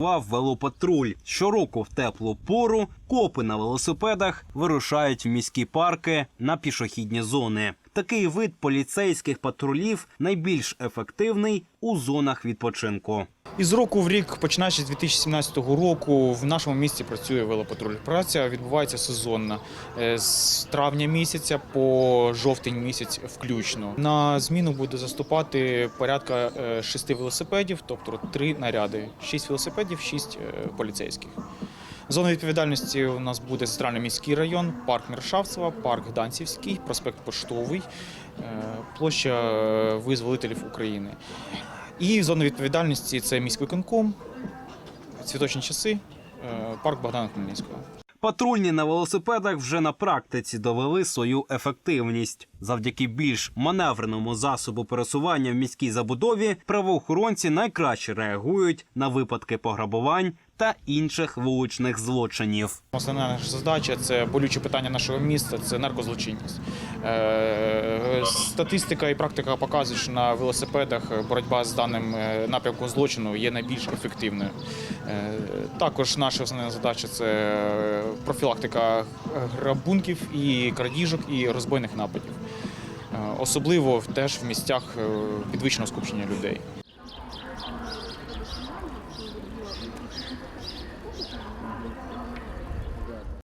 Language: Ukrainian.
Вав велопатруль. Щороку в теплу пору копи на велосипедах вирушають в міські парки на пішохідні зони. Такий вид поліцейських патрулів найбільш ефективний у зонах відпочинку. Із року в рік, починаючи з 2017 року, в нашому місті працює велопатруль. Праця відбувається сезонно е, з травня місяця по жовтень місяць включно. На зміну буде заступати порядка е, шести велосипедів, тобто три наряди: шість велосипедів, шість е, поліцейських. Зона відповідальності у нас буде центральний міський район, парк Мершавцева, парк Данцівський, проспект Поштовий, е, площа е, Визволителів України. І зона відповідальності це міськвиконком, цвіточні часи, е, парк Богдана Хмельницького. Патрульні на велосипедах вже на практиці довели свою ефективність. Завдяки більш маневреному засобу пересування в міській забудові правоохоронці найкраще реагують на випадки пограбувань та інших вуличних злочинів. Основна наша задача це болюче питання нашого міста це наркозлочинність. Е, Статистика і практика показують, що на велосипедах боротьба з даним е, напрямком злочину є найбільш ефективною. Е, Також наша основна задача це профілактика грабунків і крадіжок і розбойних нападів. Особливо теж в місцях підвищеного скупчення людей. Ну, что, я не знаю, что это такое.